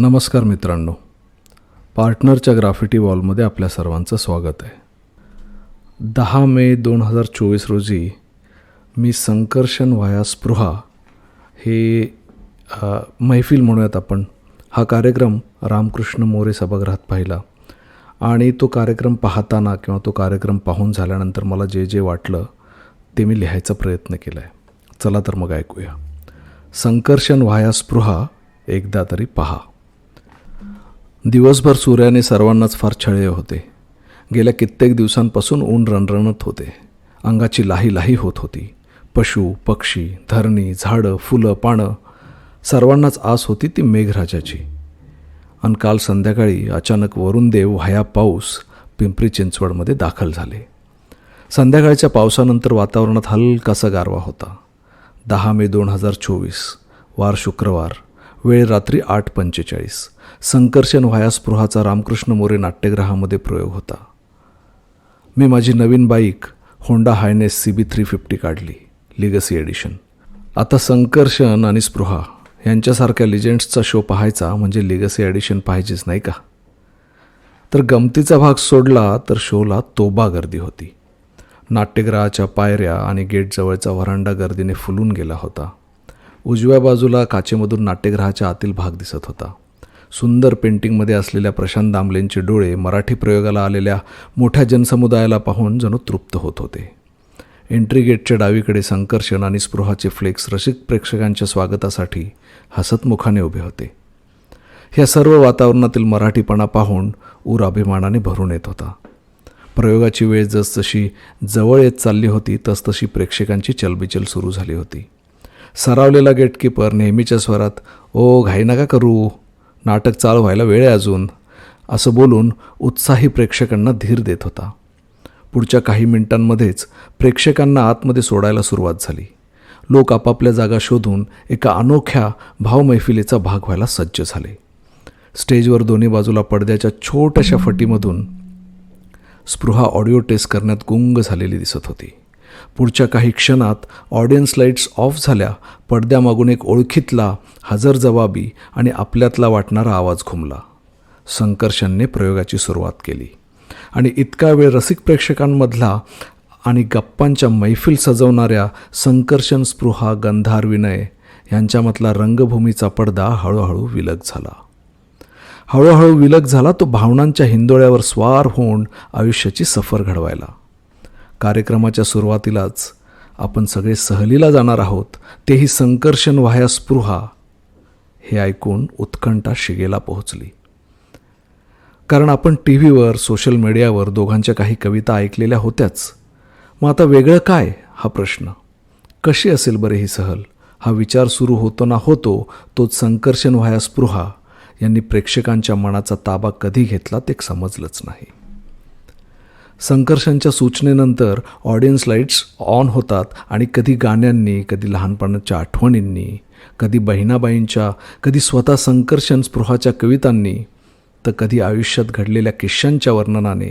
नमस्कार मित्रांनो. पार्टनरच्या ग्राफिटी वॉलमध्ये आपल्या सर्वांचं स्वागत आहे. दहा मे दोन हजार चोवीस रोजी मी संकर्षण व्हाया स्पृहा हे मैफिल म्हणूयात आपण. हा कार्यक्रम रामकृष्ण मोरे सभागृहात पाहिला. आणि तो कार्यक्रम पाहताना किंवा तो कार्यक्रम पाहून झाल्यानंतर मला जे जे वाटलं ते मी लिहायचा प्रयत्न केला आहे चला तर मग ऐकूया. संकर्षण व्हाया स्पृहा एकदा तरी पहा. दिवसभर सूर्याने सर्वांनाच फार छळे होते. गेल्या कित्येक दिवसांपासून ऊन रणरणत होते. अंगाची लाही लाही होत होती. पशु पक्षी धरणी झाडं फुलं पानं सर्वांनाच आस होती ती मेघराजाची. आणि काल संध्याकाळी अचानक वरुणदेव हया पाऊस पिंपरी चिंचवडमध्ये दाखल झाले. संध्याकाळच्या पावसानंतर वातावरणात हलकासा गारवा होता. दहा मे दोन हजार चोवीस वार शुक्रवार वेळ रात्री आठ पंचेचाळीस. संकर्षण व्हाया स्पृहाचा रामकृष्ण मोरे नाट्यगृहामध्ये प्रयोग होता. मी माझी नवीन bike Honda Highness C B three fifty काढली लिगसी एडिशन. आता संकर्षण आणि स्पृहा यांच्यासारख्या लिजेंड्सचा शो पाहायचा म्हणजे लिगसी ॲडिशन पाहिजेच नाही का? तर गमतीचा भाग सोडला तर शोला तोबा गर्दी होती. नाट्यगृहाच्या पायऱ्या आणि गेटजवळचा व्हरांडा गर्दीने फुलून गेला होता. उजव्या बाजूला काचेमधून नाट्यगृहाच्या आतील भाग दिसत होता. सुंदर पेंटिंगमध्ये असलेल्या प्रशांत दामलेंचे डोळे मराठी प्रयोगाला आलेल्या मोठ्या जनसमुदायाला पाहून जणू तृप्त होत होते. एंट्री गेटच्या डावीकडे संकर्षण आणि स्पृहाचे फ्लेक्स रसिक प्रेक्षकांच्या स्वागतासाठी हसतमुखाने उभे होते. ह्या सर्व वातावरणातील मराठीपणा पाहून ऊर अभिमानाने भरून येत होता. प्रयोगाची वेळ जसजशी जवळ येत चालली होती तसतशी प्रेक्षकांची चलबिचल सुरू झाली होती. सरावलेला गेटकीपर नेहमीच्या स्वरात ओ घाई नका करू. नाटक चालू व्हायला वेळ आहे अजून. असं बोलून उत्साही प्रेक्षकांना धीर देत होता. पुढच्या काही मिनिटांमध्येच प्रेक्षकांना आतमध्ये सोडायला सुरुवात झाली. लोक आपापल्या जागा शोधून एका अनोख्या भावमैफिलीचा भाग व्हायला सज्ज झाले. स्टेजवर दोन्ही बाजूला पडद्याच्या छोट्याशा फटीमधून स्पृहा ऑडिओ टेस्ट करण्यात गुंग झालेली दिसत होती. पुढच्या काही क्षणात ऑडियन्स लाईट्स ऑफ झाल्या पडद्यामागून एक ओळखीतला हजरजबाबी आणि आपल्यातला वाटणारा आवाज घुमला. संकर्षणने प्रयोगाची सुरुवात केली. आणि इतका वेळ रसिक प्रेक्षकांमधला आणि गप्पांच्या मैफिल सजवणाऱ्या संकर्षण स्पृहा गंधार विनय यांच्यामधला रंगभूमीचा पडदा हळूहळू विलग झाला. हळूहळू विलग झाला तो भावनांच्या हिंदोळ्यावर स्वार होऊन आयुष्याची सफर घडवायला. कार्यक्रमाच्या सुरुवातीलाच आपण सगळे सहलीला जाणार आहोत. तेही संकर्षण व्हाया स्पृहा. हे ऐकून उत्कंठा शिगेला पोहोचली. कारण आपण टी व्हीवर सोशल मीडियावर दोघांच्या काही कविता ऐकलेल्या होत्याच. मग आता वेगळं काय? हा प्रश्न. कशी असेल बरे ही सहल? हा विचार सुरू होतो ना होतो तोच संकर्षण व्हाया स्पृहा. यांनी प्रेक्षकांच्या मनाचा ताबा कधी घेतला ते समजलंच नाही. संकर्षणच्या सूचनेनंतर ऑडियन्स लाईट्स ऑन होतात आणि कधी गाण्यांनी कधी लहानपणाच्या आठवणींनी कधी बहिणाबाईंच्या कधी स्वतः संकर्षण स्पृहाच्या कवितांनी तर कधी आयुष्यात घडलेल्या किश्यांच्या वर्णनाने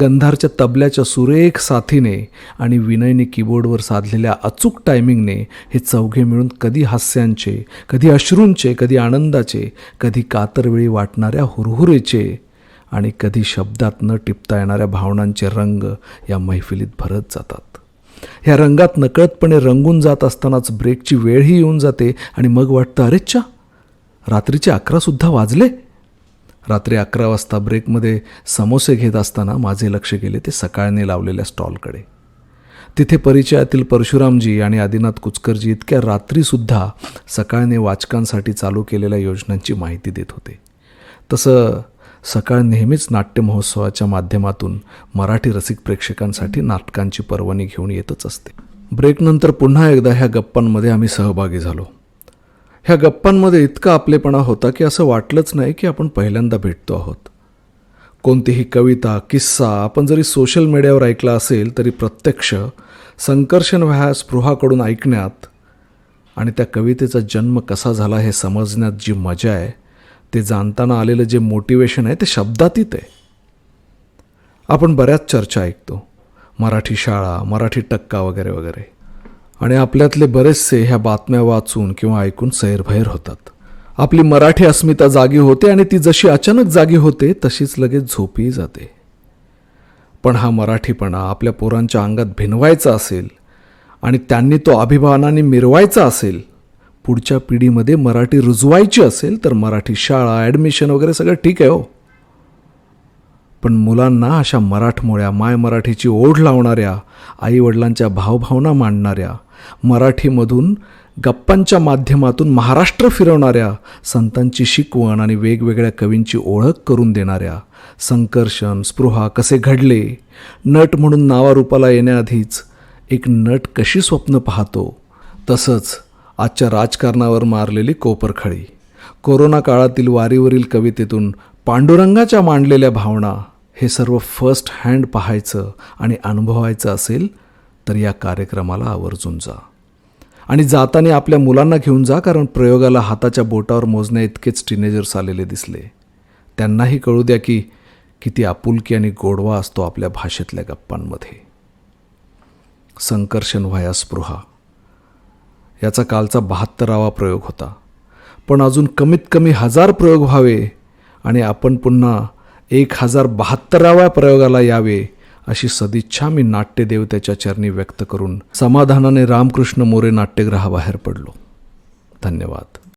गंधारच्या तबल्याच्या सुरेख साथीने आणि विनयने कीबोर्डवर साधलेल्या अचूक टायमिंगने हे चौघे मिळून कधी हास्यांचे कधी अश्रूंचे कधी आनंदाचे कधी कातरवेळी वाटणाऱ्या हुरहुरेचे आणि कधी शब्दात न टिपता येणाऱ्या भावनांचे रंग या मैफिलीत भरत जातात. ह्या रंगात नकळतपणे रंगून जात असतानाच ब्रेकची वेळही येऊन जाते आणि मग वाटतं अरेच्छा रात्रीचे अकरासुद्धा वाजले. रात्री अकरा वाजता ब्रेकमध्ये समोसे घेत असताना माझे लक्ष गेले ते सकाळने लावलेल्या स्टॉलकडे. तिथे परिचयातील परशुरामजी आणि आदिनाथ कुचकरजी इतक्या रात्रीसुद्धा सकाळने वाचकांसाठी चालू केलेल्या योजनांची माहिती देत होते. तसं सकाळ नेहमीच नाट्य महोत्सवाच्या माध्यमातून मराठी रसिक प्रेक्षकांसाठी नाटकांची पर्वणी घेऊन येतच असते. ब्रेकनंतर पुन्हा एकदा ह्या गप्पांमध्ये आम्ही सहभागी झालो. ह्या गप्पांमध्ये इतका आपलेपणा होता की असं वाटलंच नाही की आपण पहिल्यांदा भेटतो आहोत. कोणतीही कविता किस्सा आपण जरी सोशल मीडियावर ऐकला असेल तरी प्रत्यक्ष संकर्षण व्हा स्पृहाकडून ऐकण्यात आणि त्या कवितेचा जन्म कसा झाला हे समजण्यात जी मजा आहे ते जाणताना आलेलं जे मोटिवेशन आहे ते शब्दातीत आहे. आपण बऱ्याच चर्चा ऐकतो. मराठी शाळा मराठी टक्का वगैरे वगैरे. आणि आपल्यातले बरेचसे ह्या बातम्या वाचून किंवा ऐकून सैरभैर होतात. आपली मराठी अस्मिता जागी होते आणि ती जशी अचानक जागी होते तशीच लगेच झोपी जाते. पण हा मराठीपणा आपल्या पोरांच्या अंगात भिनवायचा असेल आणि त्यांनी तो अभिमानाने मिरवायचा असेल पुढच्या पिढीमध्ये मराठी रुजवायची असेल तर मराठी शाळा ॲडमिशन वगैरे सगळं ठीक आहे हो. पण मुलांना अशा मराठमोळ्या माय मराठीची ओढ लावणाऱ्या आईवडिलांच्या भावभावना मांडणाऱ्या मराठीमधून गप्पांच्या माध्यमातून महाराष्ट्र फिरवणाऱ्या संतांची शिकवण आणि वेगवेगळ्या कवींची ओळख करून देणाऱ्या संकर्षण स्पृहा कसे घडले नट म्हणून नावारूपाला येण्याआधीच एक नट कशी स्वप्न पाहतो तसंच आजच्या राजकारणावर मारलेली कोपरखळी. कोरोना काळातील वारीवरील कवितेतून पांडुरंगाच्या मांडलेल्या भावना हे सर्व फर्स्ट हँड पाहायचं आणि अनुभवायचं असेल तर या कार्यक्रमाला आवर्जून जा. आणि जाताना आपल्या मुलांना घेऊन जा कारण प्रयोगाला हाताच्या बोटावर मोजण्या इतकेच टीनेजर्स आलेले दिसले. त्यांनाही कळू द्या की किती आपुलकी आणि गोडवा असतो आपल्या भाषेतल्या गप्पांमध्ये. संकर्षण व्हाया स्पृहा. याचा कालचा बहात्तरावा प्रयोग होता. पण अजून कमीत कमी हजार प्रयोग व्हावे आणि आपण पुन्हा एक हजार बहात्तराव्या प्रयोगाला यावे अशी सदिच्छा मी नाट्यदेवतेच्या चरणी व्यक्त करून समाधानाने रामकृष्ण मोरे नाट्यगृहाबाहेर पडलो. धन्यवाद.